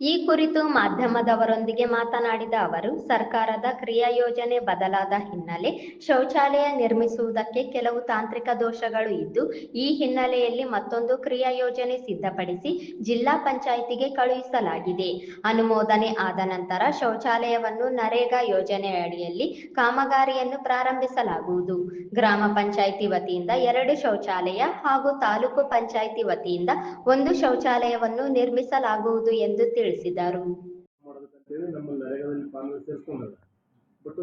ಈ ಕುರಿತು ಮಾಧ್ಯಮದವರೊಂದಿಗೆ ಮಾತನಾಡಿದ ಅವರು, ಸರ್ಕಾರದ ಕ್ರಿಯಾ ಯೋಜನೆ ಬದಲಾದ ಹಿನ್ನೆಲೆ ಶೌಚಾಲಯ ನಿರ್ಮಿಸುವುದಕ್ಕೆ ಕೆಲವು ತಾಂತ್ರಿಕ ದೋಷಗಳು ಇದ್ದು, ಈ ಹಿನ್ನೆಲೆಯಲ್ಲಿ ಮತ್ತೊಂದು ಕ್ರಿಯಾ ಯೋಜನೆ ಸಿದ್ಧಪಡಿಸಿ ಜಿಲ್ಲಾ ಪಂಚಾಯಿತಿಗೆ ಕಳುಹಿಸಲಾಗಿದೆ. ಅನುಮೋದನೆ ಆದ ನಂತರ ಶೌಚಾಲಯವನ್ನು ನರೇಗಾ ಯೋಜನೆ ಅಡಿಯಲ್ಲಿ ಕಾಮಗಾರಿಯನ್ನು ಪ್ರಾರಂಭಿಸಲಾಗುವುದು. ಗ್ರಾಮ ಪಂಚಾಯಿತಿ ವತಿಯಿಂದ ಎರಡು ಶೌಚಾಲಯ ಹಾಗೂ ತಾಲೂಕು ಪಂಚಾಯಿತಿ ವತಿಯಿಂದ ಒಂದು ಶೌಚಾಲಯವನ್ನು ನಿರ್ಮಿಸಲಾಗುವುದು ಎಂದು ತಿಳಿಸಿದರು ಸೇರಿಸ್ಕೊಂಡಾಗ ಬಟ್,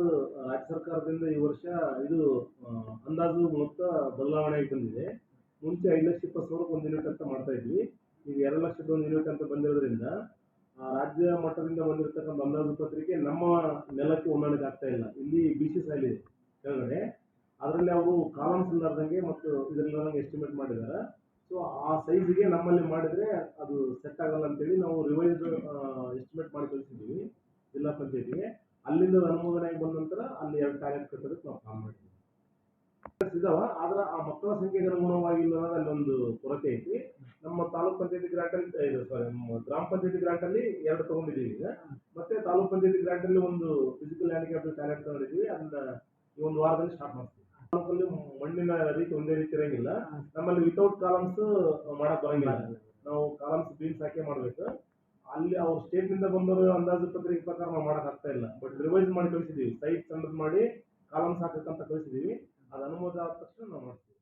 ರಾಜ್ಯ ಸರ್ಕಾರದಿಂದ ಈ ವರ್ಷ ಇದು ಅಂದಾಜು ಮೊತ್ತ ಬದಲಾವಣೆ ಬಂದಿದೆ. ಮುಂಚೆ ಐದು ಲಕ್ಷ ಇಪ್ಪತ್ತು ಸಾವಿರಕ್ಕೆ ಒಂದು ಯೂನಿಟ್ ಅಂತ ಮಾಡ್ತಾ ಇದ್ವಿ. ಈಗ ಎರಡು ಲಕ್ಷದ ಒಂದು ಯೂನಿಟ್ ಅಂತ ಬಂದಿರೋದ್ರಿಂದ ರಾಜ್ಯ ಮಟ್ಟದಿಂದ ಬಂದಿರತಕ್ಕಂಥ ಅಂದಾಜು ಪತ್ರಿಕೆ ನಮ್ಮ ನೆಲಕ್ಕೆ ಹೊಂದಾಣಿಕೆ ಆಗ್ತಾ ಇಲ್ಲ. ಇಲ್ಲಿ ಬಿ ಸಿ ಸಾಯಿಲ್ ಇದೆ ಕೆಳಗಡೆ. ಅದರಲ್ಲಿ ಅವರು ಕಾಲಮ್ಸ್ ಇಲ್ಲಾರ್ದಂಗೆ ಮತ್ತು ಇದರಲ್ಲಿ ಎಸ್ಟಿಮೇಟ್ ಮಾಡಿದ್ದಾರೆ. ಸೊ ಆ ಸೈಜ್ಗೆ ನಮ್ಮಲ್ಲಿ ಮಾಡಿದ್ರೆ ಅದು ಸೆಟ್ ಆಗಲ್ಲ ಅಂತೇಳಿ ನಾವು ರಿವೈಸ್ ಎಸ್ಟಿಮೇಟ್ ಮಾಡಿ ಕಳಿಸಿದ್ದೀವಿ, ಜಿಲ್ಲಾ ಪಂಚಾಯತಿಗೆ. ಅಲ್ಲಿಂದ ಅನುಮೋದನೆಗೆ ಅನುಮೋದನೆ ಬಂದ ನಂತರ ಅಲ್ಲಿ ಎರಡು ಟಾಯ್ಲೆಟ್ ಕಟ್ಟೋದಕ್ಕೆ ನಾವು ಪ್ಲಾನ್ ಮಾಡಿದ್ದೀವಿ. ಇದಾವ, ಆದ್ರೆ ಆ ಮಕ್ಕಳ ಸಂಖ್ಯೆಗೆ ಅನುಗುಣವಾಗಿಲ್ಲ ಅಲ್ಲಿ ಒಂದು ಕೊರತೆ ಐತಿ. ನಮ್ಮ ತಾಲೂಕ್ ಪಂಚಾಯತಿ ಗ್ರಾಂಟ್ ಅಲ್ಲಿ ಸಾರಿ ನಮ್ಮ ಗ್ರಾಮ ಪಂಚಾಯತಿ ಗ್ರಾಂಟ್ ಅಲ್ಲಿ ಎರಡು ತಗೊಂಡಿದ್ದೀವಿ ಈಗ. ಮತ್ತೆ ತಾಲೂಕ್ ಪಂಚಾಯತಿ ಗ್ರಾಂಟ್ ಅಲ್ಲಿ ಒಂದು ಫಿಸಿಕಲ್ ಹ್ಯಾಂಡಿಕ್ಯಾಪ್ ಟ್ಯಾಲೆಂಟ್ ತಗೊಂಡಿದ್ದೀವಿ. ಅದನ್ನ ಈ ಒಂದು ವಾರದಲ್ಲಿ ಸ್ಟಾರ್ಟ್ ಮಾಡ್ತೀವಿ. ಮಣ್ಣಿನ ರೀತಿ ಒಂದೇ ರೀತಿ ಇರಂಗಿಲ್ಲ. ನಮ್ಮಲ್ಲಿ ವಿತೌಟ್ ಕಾಲಮ್ಸ್ ಮಾಡಕ್ ಬರಂಗಿಲ್ಲ. ನಾವು ಕಾಲಮ್ಸ್ ಬೀನ್ಸ್ ಹಾಕಿ ಮಾಡ್ಬೇಕು. ಅಲ್ಲಿ ಅವ್ರ ಸ್ಟೇಟ್ನಿಂದ ಬಂದವರು ಅಂದಾಜು ಪತ್ರಿಕೆ ಪ್ರಕಾರ ನಾವು ಮಾಡಕ್ ಆಗ್ತಾ ಇಲ್ಲ. ಬಟ್ ರಿವೈಸ್ ಮಾಡಿ ಕಳಿಸಿದೀವಿ. ಸೈಟ್ ಸಣ್ಣದ್ ಮಾಡಿ ಕಾಲಮ್ಸ್ ಹಾಕಕ್ಕಂತ ಕಳಿಸಿದೀವಿ. ಅದು ಅನುಮೋದ ಆದ ತಕ್ಷಣ ನಾವು